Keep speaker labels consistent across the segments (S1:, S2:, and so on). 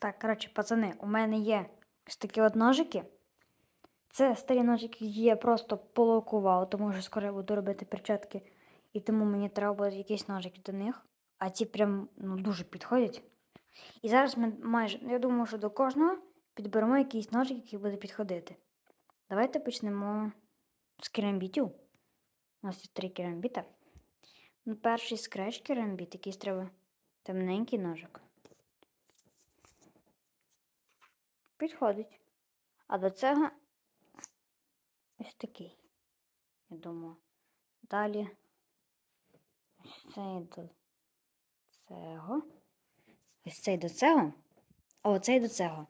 S1: Так, коротше, пацани, у мене є ось такі от ножики. Це старі ножики, я просто полокував, тому що скоро я буду робити перчатки. І тому мені треба буде якісь ножики до них. А ці прям ну, дуже підходять. І зараз ми майже, я думаю, що до кожного підберемо якийсь ножик, який буде підходити. Давайте почнемо з керамбітів. У нас є три керамбіта. Ну, перший скреч керамбіт, якийсь треба темненький ножик. Підходить. А до цього ось такий. Я думаю. Далі ось цей до цього. Ось цей до цього. А оцей до цього.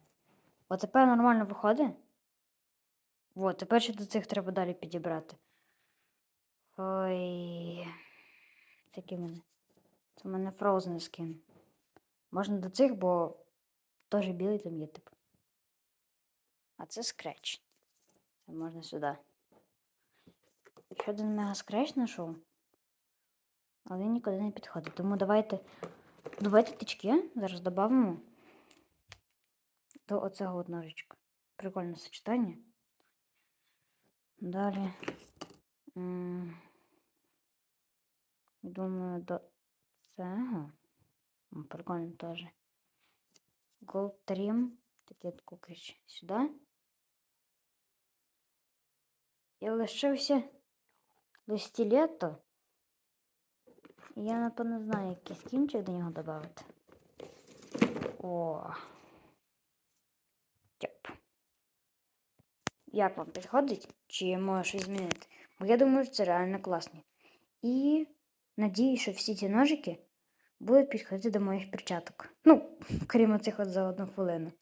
S1: От тепер нормально виходить. От, тепер ще до цих треба далі підібрати. Ой. Який мене. Це в мене Frozen skin. Можна до цих, бо теж білий там є, типу. А це скреч. Можна сюди. Ще один мега скреч знайшов. Але він нікуди не підходить. Тому давайте. Давайте тички зараз додамо до оцього от ножичка. Прикольне сочетання. Далі. Думаю, до цього. Прикольно теж. Gold Trim. Такий кукрич сюди. І лишився листілето. Я, напевно, знаю, який скінчик до нього додати. О. Тьоп. Як вам підходить? Чи може щось змінити? Бо я думаю, що це реально класно. І надію, що всі ці ножики будуть підходити до моїх перчаток. Ну, крім оцих от за одну хвилину.